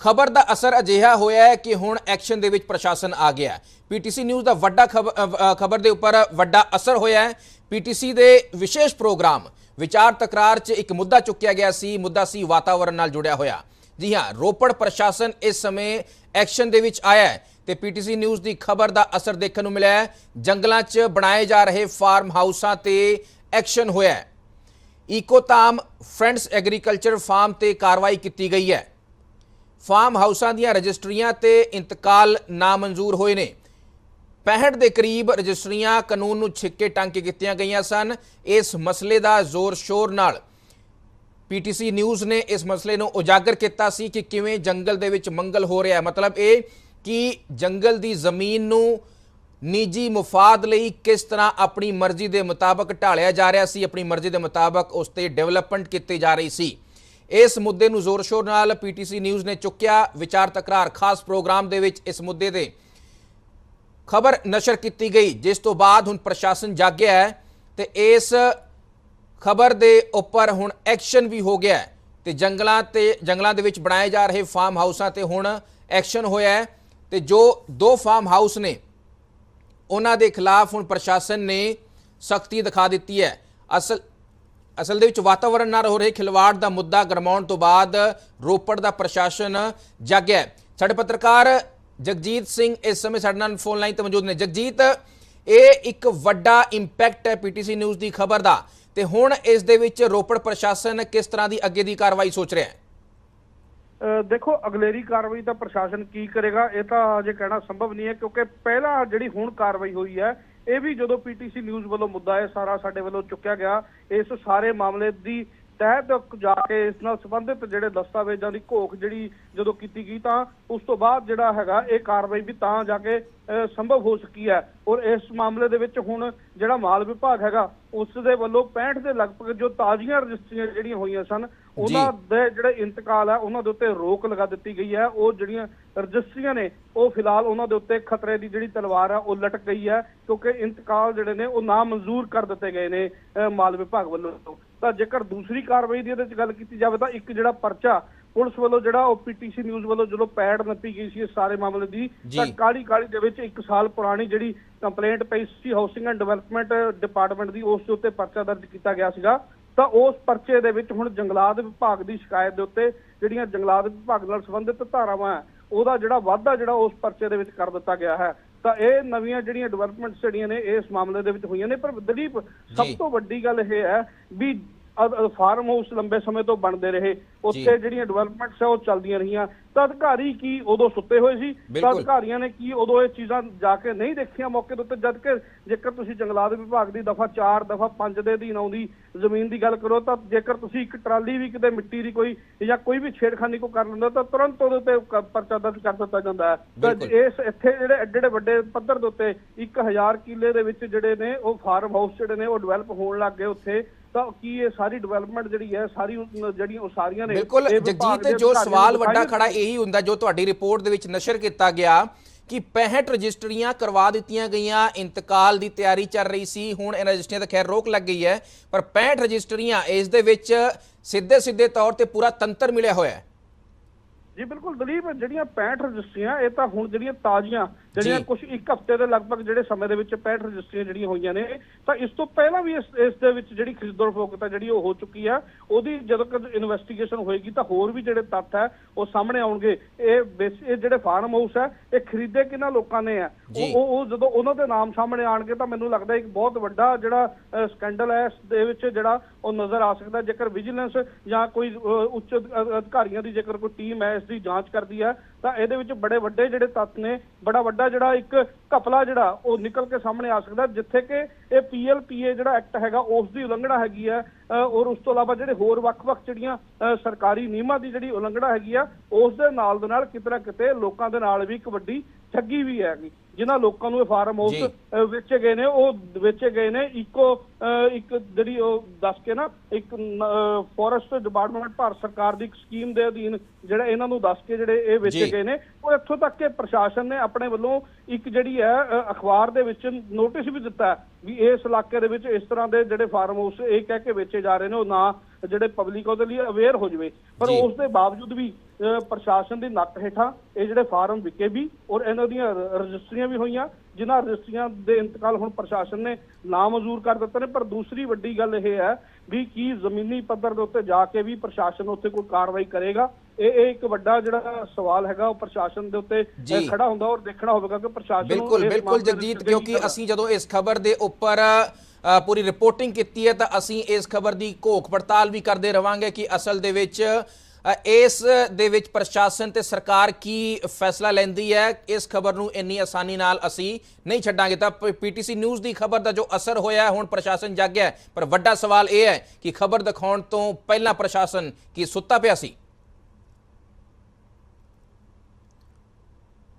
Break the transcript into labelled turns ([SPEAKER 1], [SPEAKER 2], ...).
[SPEAKER 1] ਖਬਰ ਦਾ ਅਸਰ ਅਜਿਹਾ ਹੋਇਆ ਹੈ ਕਿ ਹੁਣ ਐਕਸ਼ਨ ਦੇ ਵਿੱਚ ਪ੍ਰਸ਼ਾਸਨ ਆ ਗਿਆ ਹੈ। ਪੀਟੀਸੀ ਨਿਊਜ਼ ਦਾ ਵੱਡਾ ਖਬਰ ਦੇ ਉੱਪਰ ਵੱਡਾ ਅਸਰ ਹੋਇਆ ਹੈ। ਪੀਟੀਸੀ ਦੇ ਵਿਸ਼ੇਸ਼ ਪ੍ਰੋਗਰਾਮ ਵਿਚਾਰ ਤਕਰਾਰ 'ਚ ਇੱਕ ਮੁੱਦਾ ਚੁੱਕਿਆ ਗਿਆ ਸੀ, ਮੁੱਦਾ ਸੀ ਵਾਤਾਵਰਣ ਨਾਲ ਜੁੜਿਆ ਹੋਇਆ। ਜੀ ਹਾਂ, ਰੋਪੜ ਪ੍ਰਸ਼ਾਸਨ ਇਸ ਸਮੇਂ ਐਕਸ਼ਨ ਦੇ ਵਿੱਚ ਆਇਆ ਹੈ ਤੇ ਪੀਟੀਸੀ ਨਿਊਜ਼ ਦੀ ਖਬਰ ਦਾ ਅਸਰ ਦੇਖਣ ਨੂੰ ਮਿਲਿਆ ਹੈ। ਜੰਗਲਾਂ 'ਚ ਬਣਾਏ ਜਾ ਰਹੇ ਫਾਰਮ ਹਾਊਸਾਂ ਤੇ ਐਕਸ਼ਨ ਹੋਇਆ ਹੈ। ਈਕੋਤਾਮ ਫਰੈਂਡਸ ਐਗਰੀਕਲਚਰ ਫਾਰਮ ਤੇ ਕਾਰਵਾਈ ਕੀਤੀ ਗਈ ਹੈ। ਫਾਰਮ ਹਾਊਸਾਂ ਦੀਆਂ ਰਜਿਸਟਰੀਆਂ ਤੇ ਇੰਤਕਾਲ ਨਾਮਨਜ਼ੂਰ ਹੋਏ ਨੇ। 65 ਦੇ ਕਰੀਬ ਰਜਿਸਟਰੀਆਂ ਕਾਨੂੰਨ ਨੂੰ ਛਿੱਕੇ ਟੰਗ ਕੀਤੀਆਂ ਗਈਆਂ ਸਨ। ਇਸ ਮਸਲੇ ਦਾ ਜ਼ੋਰ ਸ਼ੋਰ ਨਾਲ ਪੀਟੀਸੀ ਨਿਊਜ਼ ਨੇ ਇਸ ਮਸਲੇ ਨੂੰ ਉਜਾਗਰ ਕੀਤਾ ਸੀ ਕਿ ਕਿਵੇਂ ਜੰਗਲ ਦੇ ਵਿੱਚ ਮੰਗਲ ਹੋ ਰਿਹਾ ਹੈ। ਮਤਲਬ ਇਹ ਕਿ ਜੰਗਲ ਦੀ ਜ਼ਮੀਨ ਨੂੰ ਨਿੱਜੀ ਮੁਫਾਦ ਲਈ ਕਿਸ ਤਰ੍ਹਾਂ ਆਪਣੀ ਮਰਜ਼ੀ ਦੇ ਮੁਤਾਬਕ ਢਾਲਿਆ ਜਾ ਰਿਹਾ ਸੀ, ਆਪਣੀ ਮਰਜ਼ੀ ਦੇ ਮੁਤਾਬਕ ਉਸ ਤੇ ਡਿਵੈਲਪਮੈਂਟ ਕੀਤੀ ਜਾ ਰਹੀ ਸੀ। ਇਸ ਮੁੱਦੇ ਨੂੰ ਜ਼ੋਰ ਸ਼ੋਰ ਨਾਲ ਪੀਟੀਸੀ ਨਿਊਜ਼ ਨੇ ਚੁੱਕਿਆ। ਵਿਚਾਰ ਤਕਰਾਰ, ਖਾਸ ਪ੍ਰੋਗਰਾਮ ਦੇ ਵਿੱਚ ਇਸ ਮੁੱਦੇ ਤੇ ਖਬਰ ਨਸ਼ਰ ਕੀਤੀ ਗਈ, ਜਿਸ ਤੋਂ ਬਾਅਦ ਹੁਣ ਪ੍ਰਸ਼ਾਸਨ ਜਾਗਿਆ ਹੈ ਤੇ ਇਸ ਖਬਰ ਦੇ ਉੱਪਰ ਹੁਣ ਐਕਸ਼ਨ ਵੀ ਹੋ ਗਿਆ ਹੈ। ਤੇ ਜੰਗਲਾਂ ਤੇ, ਜੰਗਲਾਂ ਦੇ ਵਿੱਚ ਬਣਾਏ ਜਾ ਰਹੇ ਫਾਰਮ ਹਾਊਸਾਂ ਤੇ ਹੁਣ ਐਕਸ਼ਨ ਹੋਇਆ ਹੈ। ਤੇ ਜੋ ਦੋ ਫਾਰਮ ਹਾਊਸ ਨੇ, ਉਹਨਾਂ ਦੇ ਖਿਲਾਫ ਹੁਣ ਪ੍ਰਸ਼ਾਸਨ ਨੇ ਸਖਤੀ ਦਿਖਾ ਦਿੱਤੀ ਹੈ। ਅਸਲ ਅਸਲ ਦੇ ਵਿੱਚ ਵਾਤਾਵਰਣ ਨਾਲ ਹੋ ਰਹੇ ਖਿਲਵਾੜ ਦਾ ਮੁੱਦਾ ਗਰਮਾਉਣ ਤੋਂ ਬਾਅਦ ਰੋਪੜ ਦਾ ਪ੍ਰਸ਼ਾਸਨ ਜਾਗਿਆ ਸਾਡੇ ਪੱਤਰਕਾਰ ਜਗਜੀਤ ਸਿੰਘ ਇਸ ਸਮੇਂ ਸਾਡੇ ਨਾਲ ਫੋਨ ਲਾਈਨ ਤੇ ਮੌਜੂਦ ਨੇ। ਜਗਜੀਤ, ਇਹ ਇੱਕ ਵੱਡਾ ਇੰਪੈਕਟ ਹੈ ਪੀਟੀਸੀ ਨਿਊਜ਼ ਦੀ ਖਬਰ ਦਾ। ਤੇ ਹੁਣ ਇਸ ਦੇ ਵਿੱਚ ਰੋਪੜ ਪ੍ਰਸ਼ਾਸਨ ਕਿਸ ਤਰ੍ਹਾਂ ਦੀ ਅੱਗੇ ਦੀ ਕਾਰਵਾਈ ਸੋਚ ਰਿਹਾ ਹੈ?
[SPEAKER 2] ਦੇਖੋ, ਅਗਲੇਰੀ ਕਾਰਵਾਈ ਤਾਂ ਪ੍ਰਸ਼ਾਸਨ ਕੀ ਕਰੇਗਾ, ਇਹ ਤਾਂ ਅਜੇ ਕਹਿਣਾ ਸੰਭਵ ਨਹੀਂ ਹੈ, ਕਿਉਂਕਿ ਪਹਿਲਾਂ ਜਿਹੜੀ ਹੁਣ ਕਾਰਵਾਈ ਹੋਈ ਹੈ ਇਹ ਵੀ ਜਦੋਂ ਪੀਟੀਸੀ ਨਿਊਜ਼ ਵੱਲੋਂ ਮੁੱਦਾ ਇਹ ਸਾਰਾ ਸਾਡੇ ਵੱਲੋਂ ਚੁੱਕਿਆ ਗਿਆ ਇਸ ਸਾਰੇ ਮਾਮਲੇ ਦੀ ਤਹਿ ਤੱਕ ਜਾ ਕੇ ਇਸ ਨਾਲ ਸੰਬੰਧਿਤ ਜਿਹੜੇ ਦਸਤਾਵੇਜ਼ਾਂ ਦੀ ਘੋਖ ਜਿਹੜੀ ਜਦੋਂ ਕੀਤੀ ਗਈ ਤਾਂ ਉਸ ਤੋਂ ਬਾਅਦ ਜਿਹੜਾ ਹੈਗਾ ਇਹ ਕਾਰਵਾਈ ਵੀ ਤਾਂ ਜਾ ਕੇ ਅਹ, ਸੰਭਵ ਹੋ ਸਕੀ ਹੈ। ਔਰ ਇਸ ਮਾਮਲੇ ਦੇ ਵਿੱਚ ਹੁਣ ਜਿਹੜਾ ਮਾਲ ਵਿਭਾਗ ਹੈਗਾ ਉਸ ਦੇ ਵੱਲੋਂ 65 ਦੇ ਲਗਭਗ ਜੋ ਤਾਜ਼ੀਆਂ ਰਜਿਸਟਰੀਆਂ ਜਿਹੜੀਆਂ ਹੋਈਆਂ ਸਨ ਉਹਨਾਂ ਦੇ ਜਿਹੜੇ ਇੰਤਕਾਲ ਹੈ ਉਹਨਾਂ ਦੇ ਉੱਤੇ ਰੋਕ ਲਗਾ ਦਿੱਤੀ ਗਈ ਹੈ। ਉਹ ਜਿਹੜੀਆਂ ਰਜਿਸਟਰੀਆਂ ਨੇ ਉਹ ਫਿਲਹਾਲ ਉਹਨਾਂ ਦੇ ਉੱਤੇ ਖਤਰੇ ਦੀ ਜਿਹੜੀ ਤਲਵਾਰ ਹੈ ਉਹ ਲਟਕ ਗਈ ਹੈ ਕਿਉਂਕਿ ਇੰਤਕਾਲ ਜਿਹੜੇ ਨੇ ਉਹ ਨਾ ਮਨਜ਼ੂਰ ਕਰ ਦਿੱਤੇ ਗਏ ਨੇ ਮਾਲ ਵਿਭਾਗ ਵੱਲੋਂ। ਤਾਂ ਜੇਕਰ ਦੂਸਰੀ ਕਾਰਵਾਈ ਦੀ ਇਹਦੇ ਵਿੱਚ ਗੱਲ ਕੀਤੀ ਜਾਵੇ ਤਾਂ ਇੱਕ ਜਿਹੜਾ ਪਰਚਾ ਪੁਲਿਸ ਵੱਲੋਂ ਜਿਹੜਾ ਉਹ ਪੀਟੀਸੀ ਨਿਊਜ਼ ਵੱਲੋਂ ਜਦੋਂ ਪੈੜ ਨੱਪੀ ਗਈ ਸੀ ਇਸ ਸਾਰੇ ਮਾਮਲੇ ਦੀ। ਤਾਂ ਕਾਲੀ ਕਾਲੀ ਦੇ ਵਿੱਚ 1 ਸਾਲ ਪੁਰਾਣੀ ਜਿਹੜੀ ਕੰਪਲੇਂਟ ਪਈ ਸੀ ਹਾਊਸਿੰਗ ਐਂਡ ਡਿਵੈਲਪਮੈਂਟ ਡਿਪਾਰਟਮੈਂਟ ਦੀ ਉਸ ਦੇ ਉੱਤੇ ਪਰਚਾ ਦਰਜ ਕੀਤਾ ਗਿਆ ਸੀਗਾ। ਤਾਂ ਉਸ ਪਰਚੇ ਦੇ ਵਿੱਚ ਹੁਣ ਜੰਗਲਾਤ ਵਿਭਾਗ ਦੀ ਸ਼ਿਕਾਇਤ ਦੇ ਉੱਤੇ ਜਿਹੜੀਆਂ ਜੰਗਲਾਤ ਵਿਭਾਗ ਨਾਲ ਸੰਬੰਧਿਤ ਧਾਰਾਵਾਂ ਹੈ ਉਹਦਾ ਜਿਹੜਾ ਵਾਧਾ ਜਿਹੜਾ ਉਸ ਪਰਚੇ ਦੇ ਵਿੱਚ ਕਰ ਦਿੱਤਾ ਗਿਆ ਹੈ ਤਾਂ ਇਹ ਨਵੀਆਂ ਜਿਹੜੀਆਂ ਡਿਵੈਲਪਮੈਂਟਸ ਜਿਹੜੀਆਂ ਨੇ ਇਸ ਮਾਮਲੇ ਦੇ ਵਿੱਚ ਹੋਈਆਂ ਨੇ ਪਰ ਦਲੀਪ ਸਭ। ਤੋਂ ਵੱਡੀ ਗੱਲ ਇਹ ਹੈ ਵੀ ਫਾਰਮ ਹਾਊਸ ਲੰਬੇ ਸਮੇਂ ਤੋਂ ਬਣਦੇ ਰਹੇ। ਉੱਥੇ ਜਿਹੜੀਆਂ ਡਿਵੈਲਪਮੈਂਟਸ ਆ ਉਹ ਚੱਲਦੀਆਂ ਰਹੀਆਂ। ਤਾਂ ਅਧਿਕਾਰੀ ਕੀ ਉਦੋਂ ਸੁੱਤੇ ਹੋਏ ਸੀ? ਤਾਂ। ਅਧਿਕਾਰੀਆਂ ਨੇ ਕੀ ਉਦੋਂ ਇਹ ਚੀਜ਼ਾਂ ਜਾ ਕੇ ਨਹੀਂ ਦੇਖੀਆਂ ਮੌਕੇ ਦੇ ਉੱਤੇ? ਜਦ ਕਿ ਜੇਕਰ ਤੁਸੀਂ ਜੰਗਲਾਤ ਵਿਭਾਗ ਦੀ ਦਫਾ 4 ਦਫਾ 5 ਦੇ ਅਧੀਨ ਆਉਂਦੀ ਜ਼ਮੀਨ ਦੀ ਗੱਲ ਕਰੋ ਤਾਂ ਜੇਕਰ ਤੁਸੀਂ ਇੱਕ ਟਰਾਲੀ ਵੀ ਕਿਤੇ ਮਿੱਟੀ ਦੀ ਕੋਈ ਜਾਂ ਕੋਈ ਵੀ ਛੇੜਖਾਨੀ ਕੋ ਕਰ ਲੈਂਦਾ ਤਾਂ ਤੁਰੰਤ ਉਹਦੇ ਉੱਤੇ ਪਰਚਾ ਦਰਜ ਕਰ ਦਿੱਤਾ ਜਾਂਦਾ ਹੈ। ਤਾਂ। ਇਸ ਇੱਥੇ ਜਿਹੜੇ ਐਡੇ ਐਡੇ ਵੱਡੇ ਪੱਧਰ ਦੇ ਉੱਤੇ 1000 ਕਿੱਲੇ ਦੇ ਵਿੱਚ ਜਿਹੜੇ ਨੇ ਉਹ ਫਾਰਮ ਹਾਊਸ ਜਿਹੜੇ ਨੇ ਉਹ ਡਿਵੈਲਪ ਹੋਣ ਲੱਗ ਗਏ ਉੱਥੇ। ਤਾਂ ਕੀ ਇਹ ਸਾਰੀ ਡਿਵੈਲਪਮੈਂਟ ਜਿਹੜੀ ਹੈ ਸਾਰੀ ਉਹ- ਜਿਹੜੀਆਂ ਉਸਾਰੀਆਂ ਨੇ
[SPEAKER 1] ਬਿਲਕੁਲ ਜਗਜੀਤ ਜੋ ਸਵਾਲ ਵੱਡਾ ਖੜਾ ਇਹੀ ਹੁੰਦਾ ਜੋ ਤੁਹਾਡੀ ਰਿਪੋਰਟ ਦੇ ਵਿੱਚ ਨਸ਼ਰ ਕੀਤਾ ਗਿਆ ਕਿ 65 ਰਜਿਸਟਰੀਆਂ ਕਰਵਾ ਦਿੱਤੀਆਂ ਗਈਆਂ ਇੰਤਕਾਲ ਦੀ ਤਿਆਰੀ ਚੱਲ ਰਹੀ ਸੀ ਹੁਣ ਇਹਨਾਂ ਰਜਿਸਟਰੀਆਂ ਤੇ ਖੈਰ ਰੋਕ ਲੱਗ ਗਈ ਹੈ ਪਰ 65 ਰਜਿਸਟਰੀਆਂ ਇਸ ਦੇ ਵਿੱਚ ਸਿੱਧੇ ਸਿੱਧੇ ਤੌਰ ਤੇ ਪੂਰਾ ਤੰਤਰ ਮਿਲਿਆ ਹੋਇਆ ਹੈ।
[SPEAKER 2] ਜੀ ਬਿਲਕੁਲ ਦਲੀਪ ਜਿਹੜੀਆਂ 65 ਰਜਿਸਟਰੀਆਂ ਇਹ ਤਾਂ ਹੁਣ ਜਿਹੜੀਆਂ ਤਾਜ਼ੀਆਂ ਜਿਹੜੀਆਂ। ਕੁਝ ਇੱਕ ਹਫ਼ਤੇ ਦੇ ਲਗਭਗ ਜਿਹੜੇ ਸਮੇਂ ਦੇ ਵਿੱਚ 65 ਰਜਿਸਟਰੀਆਂ ਜਿਹੜੀਆਂ ਹੋਈਆਂ ਨੇ ਤਾਂ ਇਸ ਤੋਂ ਪਹਿਲਾਂ ਵੀ ਇਸ ਇਸ ਦੇ ਵਿੱਚ ਜਿਹੜੀ ਖਰੀਦੋ ਹੈ ਜਿਹੜੀ ਉਹ ਹੋ ਚੁੱਕੀ ਹੈ ਉਹਦੀ ਜਦੋਂ ਕਿ ਇਨਵੈਸਟੀਗੇਸ਼ਨ ਹੋਏਗੀ ਤਾਂ ਹੋਰ ਵੀ ਜਿਹੜੇ ਤੱਥ ਹੈ ਉਹ ਸਾਹਮਣੇ ਆਉਣਗੇ ਇਹ ਇਹ ਜਿਹੜੇ ਫਾਰਮ ਹਾਊਸ ਹੈ ਇਹ ਖਰੀਦੇ ਕਿਹਨਾਂ ਲੋਕਾਂ ਨੇ ਆ। ਉਹ ਉਹ ਜਦੋਂ ਉਹਨਾਂ ਦੇ ਨਾਮ ਸਾਹਮਣੇ ਆਣਗੇ ਤਾਂ ਮੈਨੂੰ ਲੱਗਦਾ ਇੱਕ ਬਹੁਤ ਵੱਡਾ ਜਿਹੜਾ ਸਕੈਂਡਲ ਹੈ ਇਸ ਦੇ ਵਿੱਚ ਜਿਹੜਾ ਉਹ ਨਜ਼ਰ ਆ ਸਕਦਾ ਜੇਕਰ ਵਿਜੀਲੈਂਸ ਜਾਂ ਕੋਈ ਉੱਚ ਅਧ- ਅਧਿਕਾਰੀਆਂ ਦੀ ਜੇਕਰ ਕੋਈ ਟੀਮ ਹੈ ਇਸ ਦੀ ਜਾਂਚ ਕਰਦੀ ਹੈ ਤਾਂ ਇਹਦੇ ਵਿੱਚ ਬੜੇ ਵੱਡੇ ਜਿਹੜੇ ਤੱਥ ਨੇ ਬੜਾ ਵੱਡਾ ਜਿਹੜਾ ਇੱਕ ਘਪਲਾ ਜਿਹੜਾ ਉਹ ਨਿਕਲ ਕੇ ਸਾਹਮਣੇ ਆ ਸਕਦਾ ਜਿੱਥੇ ਕਿ ਇਹ ਪੀਐਲਪੀਏ ਜਿਹੜਾ ਐਕਟ ਹੈਗਾ ਉਸ ਦੀ ਉਲੰਘਣਾ ਹੈਗੀ ਹੈ। ਔਰ ਉਸ ਤੋਂ ਇਲਾਵਾ ਜਿਹੜੇ ਹੋਰ ਵੱਖ-ਵੱਖ ਜਿਹੜੀਆਂ ਸਰਕਾਰੀ ਨਿਯਮਾਂ ਦੀ ਜਿਹੜੀ ਉਲੰਘਣਾ ਹੈਗੀ ਆ ਉਸ ਦੇ ਨਾਲ ਦੇ ਨਾਲ ਕਿਤੇ ਨਾ ਕਿਤੇ ਲੋਕਾਂ ਦੇ ਨਾਲ ਵੀ ਇੱਕ ਵੱਡੀ ਠੱਗੀ ਵੀ ਹੈਗੀ ਜਿਨ੍ਹਾਂ ਲੋਕਾਂ ਨੂੰ ਇਹ ਫਾਰਮ ਹਾਊਸ ਵੇਚੇ ਗਏ ਨੇ ਉਹ ਵੇਚੇ ਗਏ ਨੇ। ਇੱਕੋ ਇੱਕ ਜਿਹੜੀ ਉਹ ਦੱਸ ਕੇ ਨਾ ਇੱਕ ਫੋਰੈਸਟ ਡਿਪਾਰਟਮੈਂਟ ਭਾਰਤ ਸਰਕਾਰ ਦੀ ਇੱਕ ਸਕੀਮ ਦੇ ਅਧੀਨ ਜਿਹੜਾ ਇਹਨਾਂ ਨੂੰ ਦੱਸ ਕੇ ਜਿਹੜੇ ਇਹ ਵੇਚੇ। ਗਏ ਨੇ ਉਹ ਇੱਥੋਂ ਤੱਕ ਕਿ ਪ੍ਰਸ਼ਾਸਨ ਨੇ ਆਪਣੇ ਵੱਲੋਂ ਇੱਕ ਜਿਹੜੀ ਹੈ ਅਖਬਾਰ ਦੇ ਵਿੱਚ ਨੋਟਿਸ ਵੀ ਦਿੱਤਾ ਵੀ ਇਸ ਇਲਾਕੇ ਦੇ ਵਿੱਚ ਇਸ ਤਰ੍ਹਾਂ ਦੇ ਜਿਹੜੇ ਫਾਰਮ ਹਾਊਸ ਇਹ ਕਹਿ ਕੇ ਵੇਚੇ ਜਾ ਰਹੇ ਨੇ ਉਹ ਨਾ ਜਿਹੜੇ ਪਬਲਿਕ ਉਹਦੇ ਲਈ ਅਵੇਅਰ ਹੋ ਜਾਵੇ। ਪਰ। ਉਸ ਦੇ ਬਾਵਜੂਦ ਵੀ ਪ੍ਰਸ਼ਾਸਨ ਦੀ ਨੱਕ ਹੇਠਾਂ ਇਹ ਜਿਹੜੇ ਫਾਰਮ ਵਿਕੇ ਵੀ ਔਰ ਇਹਨਾਂ ਦੀਆਂ ਰਜਿਸਟਰੀਆਂ ਵੀ ਹੋਈਆਂ ਜਿਨ੍ਹਾਂ ਰਜਿਸਟਰੀਆਂ ਦੇ ਇੰਤਕਾਲ ਹੁਣ ਪ੍ਰਸ਼ਾਸਨ ਨੇ ਨਾਮਨਜ਼ੂਰ ਕਰ ਦਿੱਤੇ ਨੇ। ਪਰ ਦੂਸਰੀ ਵੱਡੀ ਗੱਲ ਇਹ ਹੈ ਵੀ ਕੀ ਜ਼ਮੀਨੀ ਪੱਧਰ ਦੇ ਉੱਤੇ ਜਾ ਕੇ ਵੀ ਪ੍ਰਸ਼ਾਸਨ ਉੱਤੇ ਕੋਈ ਕਾਰਵਾਈ ਕਰੇਗਾ? ਇਹ ਇਹ ਇੱਕ ਵੱਡਾ ਜਿਹੜਾ ਸਵਾਲ ਹੈਗਾ ਉਹ ਪ੍ਰਸ਼ਾਸਨ ਦੇ ਉੱਤੇ। ਖੜਾ ਹੁੰਦਾ ਔਰ ਦੇਖਣਾ ਹੋਵੇਗਾ ਕਿ ਪ੍ਰਸ਼ਾਸਨ ਨੂੰ
[SPEAKER 1] ਬਿਲਕੁਲ ਬਿਲਕੁਲ ਜਗਜੀਤ ਕਿਉਂਕਿ ਅਸੀਂ ਜਦੋਂ ਇਸ ਖਬਰ ਦੇ ਉੱਪਰ ਪੂਰੀ ਰਿਪੋਰਟਿੰਗ ਕੀਤੀ ਹੈ ਤਾਂ ਅਸੀਂ ਇਸ ਖਬਰ ਦੀ ਘੋਖ ਪੜਤਾਲ ਵੀ ਕਰਦੇ ਰਵਾਂਗੇ ਕਿ ਅਸਲ ਦੇ ਵਿੱਚ ਇਸ ਦੇ ਵਿੱਚ ਪ੍ਰਸ਼ਾਸਨ ਤੇ ਸਰਕਾਰ ਕੀ ਫੈਸਲਾ ਲੈਂਦੀ ਹੈ ਇਸ ਖਬਰ ਨੂੰ ਇੰਨੀ ਆਸਾਨੀ ਨਾਲ ਅਸੀਂ ਨਹੀਂ ਛੱਡਾਂਗੇ ਤਾਂ ਪੀਟੀਸੀ ਨਿਊਜ਼ ਦੀ ਖਬਰ ਦਾ ਜੋ ਅਸਰ ਹੋਇਆ ਹੁਣ ਪ੍ਰਸ਼ਾਸਨ ਜਾਗਿਆ। ਪਰ ਵੱਡਾ ਸਵਾਲ ਇਹ ਹੈ ਕਿ ਖਬਰ ਦਿਖਾਉਣ ਤੋਂ ਪਹਿਲਾਂ ਪ੍ਰਸ਼ਾਸਨ ਕੀ ਸੁੱਤਾ ਪਿਆ ਸੀ